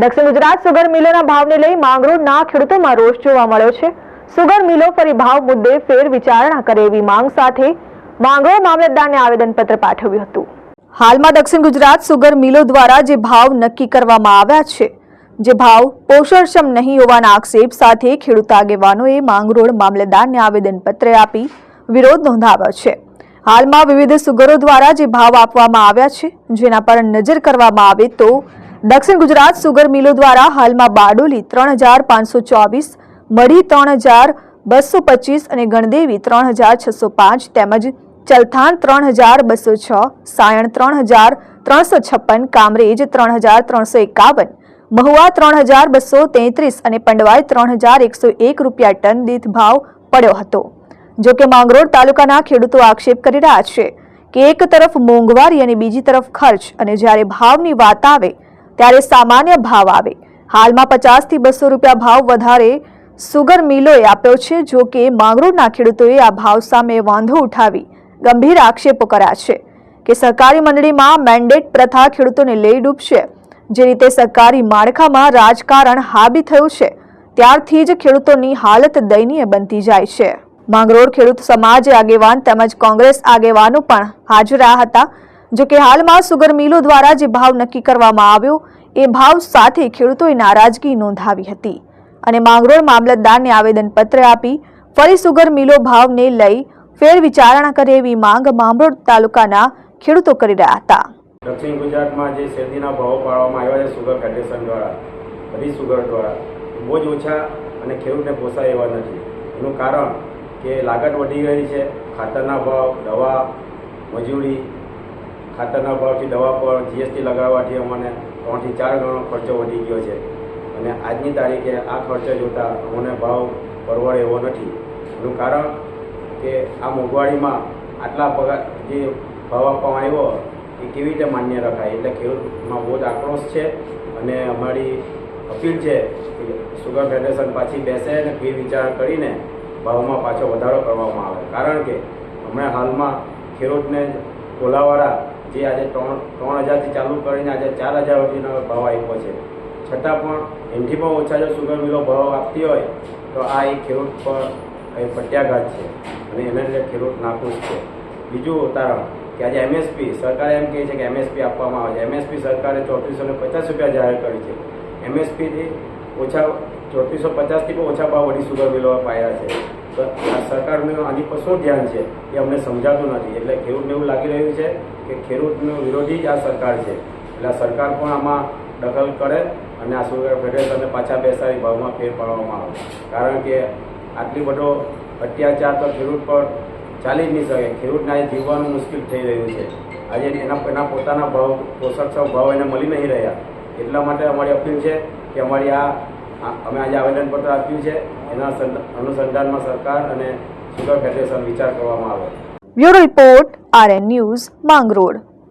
દક્ષિણ ગુજરાત સુગર મિલોના ભાવને લઈ માંગરોળના ખેડૂતોમાં રોષ જોવા મળ્યો છે. સુગર મિલો ફરી ભાવ મુદ્દે ફેર વિચારણા કરે એવી માંગ સાથે માંગરોળ મામલતદારને આવેદનપત્ર પાઠવ્યું હતું. હાલમાં દક્ષિણ ગુજરાત સુગર મિલો દ્વારા જે ભાવ નક્કી કરવામાં આવ્યા છે, જે ભાવ પોષણક્ષમ નહીં હોવાના આક્ષેપ સાથે ખેડૂત આગેવાનોએ માંગરોળ મામલતદારને આવેદનપત્ર આપી વિરોધ નોંધાવ્યો છે. હાલમાં વિવિધ સુગરો દ્વારા જે ભાવ આપવામાં આવ્યા છે, જેના પર નજર કરવામાં આવે તો દક્ષિણ ગુજરાત સુગર મિલો દ્વારા હાલમાં બારડોલી ત્રણ હજાર પાંચસો ચોવીસ, મઢી ત્રણ હજાર બસો પચીસ અને ગણદેવી ત્રણ હજાર છસો પાંચ તેમજ ચલથાણ ત્રણ હજાર બસો છ, સાયણ ત્રણ હજાર ત્રણસો છપ્પન, કામરેજ ત્રણ હજાર ત્રણસો એકાવન, મહુવા ત્રણ હજાર બસો તેત્રીસ અને પંડવાઈ ત્રણ હજાર એકસો એક રૂપિયા ટન દીઠ ભાવ પડ્યો હતો. જો કે માંગરોળ તાલુકાના ખેડૂતો આક્ષેપ કરી રહ્યા છે કે એક તરફ મોંઘવારી અને બીજી તરફ ખર્ચ અને જ્યારે ભાવની વાત આવે ત્યારે સામાન્ય ભાવ આવે. હાલમાં પચાસથી બસો રૂપિયા ભાવ વધારે સુગર મિલોએ આપ્યો છે, જો કે માંગરોળના ખેડૂતોએ આ ભાવ સામે વાંધો ઉઠાવી ગંભીર આક્ષેપો કર્યા છે કે સહકારી મંડળીમાં મેન્ડેટ પ્રથા ખેડૂતોને લઈ ડૂબશે જે રીતે સરકારી માળખામાં રાજકારણ હાબી થયું છે, ત્યારથી જ ખેડૂતોની હાલત દયનીય બનતી જાય છે. માંગરોળ ખેડૂત સમાજ આગેવાન તેમજ કોંગ્રેસ આગેવાનો પણ હાજર હતા. જો કે હાલમાં સુગર મિલો દ્વારા જે ભાવ નક્કી કરવામાં આવ્યો, એ ભાવ સાથે ખેડૂતોએ નારાજગી નોંધાવી હતી. અને માંગરોળ મામલતદારને આવેદનપત્ર આપી ફરી સુગર મિલો ભાવને લઈ ફેર વિચારણા કરે એવી માંગ માંગરોળ તાલુકાના ખેડૂતો કરી રહ્યા હતા. દક્ષિણ ગુજરાતમાં જે શેરડીના ભાવો પાડવામાં આવ્યા છે સુગર ફેડરેશન દ્વારા બધી સુગર દ્વારા બહુ જ ઓછા અને ખેડૂતને પોસાય એવા નથી. એનું કારણ કે લાગત વધી ગઈ છે, ખાતરના ભાવ, દવા, મજૂરી ખાતરના ભાવથી, દવા પર જીએસટી લગાવવાથી અમને ત્રણથી ચાર ગણો ખર્ચો વધી ગયો છે. અને આજની તારીખે આ ખર્ચો જોતાં અમને ભાવ પરવડે એવો નથી. એનું કારણ કે આ મોંઘવારીમાં આટલા પગાર, જે ભાવ આપવામાં આવ્યો, એ કેવી રીતે માન્ય રખાય? એટલે ખેડૂતમાં બહુ જ આક્રોશ છે અને અમારી અપીલ છે કે સુગર ફેડરેશન પાછી બેસે અને ફી વિચાર કરીને ભાવમાં પાછો વધારો કરવામાં આવે. કારણ કે હમણાં હાલમાં ખેડૂતને કોલાવાળા જે આજે ત્રણ ત્રણ હજારથી ચાલુ કરીને આજે ચાર હજાર સુધીનો ભાવ આપ્યો છે. છતાં પણ એમથી પણ ઓછા જો સુગર મિલો ભાવ આપતી હોય, તો આ એ ખેડૂત પર એ પ્રત્યાઘાત છે અને એને લીધે ખેડૂત નાખુશ છે. બીજું ઉદાહરણ કે આજે એમએસપી, સરકારે એમ કહે છે કે એમએસપી આપવામાં આવે છે. એમએસપી સરકારે ચોત્રીસો ને પચાસ રૂપિયા જાહેર કરી છે. એમએસપીથી ઓછા ચોત્રીસો પચાસથી પણ ઓછા ભાવ વળી સુગર મિલો પાયા છે. તો આ સરકારનું આની પર શું ધ્યાન છે એ અમને સમજાતું નથી. એટલે ખેડૂતને એવું લાગી રહ્યું છે કે ખેડૂતનો વિરોધી જ આ સરકાર છે. એટલે આ સરકાર પણ આમાં દખલ કરે અને આ સુગર ફેડરેશનને પાછા બેસાડી ભાવમાં ફેર પાડવામાં આવે. કારણ કે આટલી બધો અત્યાચાર તો ખેડૂત પર ચાલી જ નહીં શકે. ખેડૂતને આજે જીવવાનું મુશ્કેલ થઈ રહ્યું છે. આજે એના એના પોતાના ભાવ, પોષક ભાવ એને મળી નહીં રહ્યા. એટલા માટે અમારી અપીલ છે કે અમારી આ આ- અમે આજે આવેદનપત્ર આપ્યું છે. એના અનુસંધાનમાં સરકાર અને સુગર ફેડરેશન વિચાર કરવામાં આવે. Bureau report RN news Mangrol.